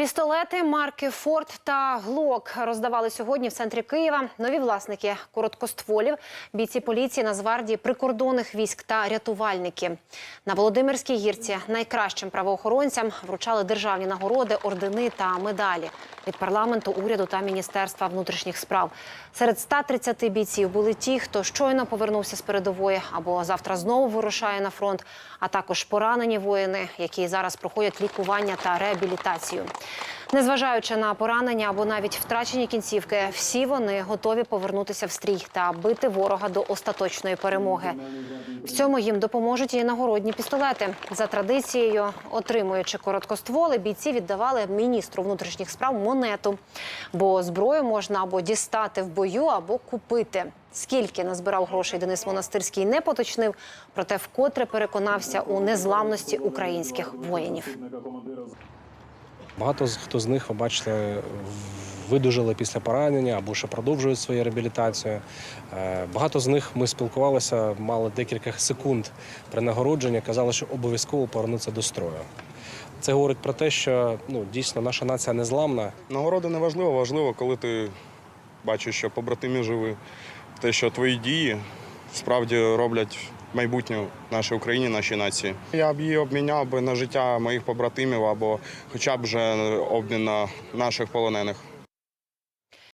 Пістолети марки Форд та Глок роздавали сьогодні в центрі Києва. Нові власники короткостволів, бійці поліції, Нацгвардії, прикордонних військ та рятувальники. На Володимирській гірці найкращим правоохоронцям вручали державні нагороди, ордени та медалі від парламенту, уряду та міністерства внутрішніх справ. Серед 130 бійців були ті, хто щойно повернувся з передової або завтра знову вирушає на фронт, а також поранені воїни, які зараз проходять лікування та реабілітацію. Незважаючи на поранення або навіть втрачені кінцівки, всі вони готові повернутися в стрій та бити ворога до остаточної перемоги. В цьому їм допоможуть і нагородні пістолети. За традицією, отримуючи короткостволи, бійці віддавали міністру внутрішніх справ монету. Бо зброю можна або дістати в бою, або купити. Скільки назбирав грошей Денис Монастирський, не поточнив, проте вкотре переконався у незламності українських воїнів. Багато хто з них, ви бачите, видужали після поранення або ще продовжують свою реабілітацію. Е, Багато з них ми спілкувалися, мали декілька секунд при нагородженні, казали, що обов'язково повернуться до строю. Це говорить про те, що ну, дійсно наша нація незламна. Нагорода не важлива, важливо, коли ти бачиш, що побратимі живі, те, що твої дії справді роблять майбутнє нашій Україні, нашій нації. Я б її обміняв би на життя моїх побратимів або хоча б вже обмін на наших полонених.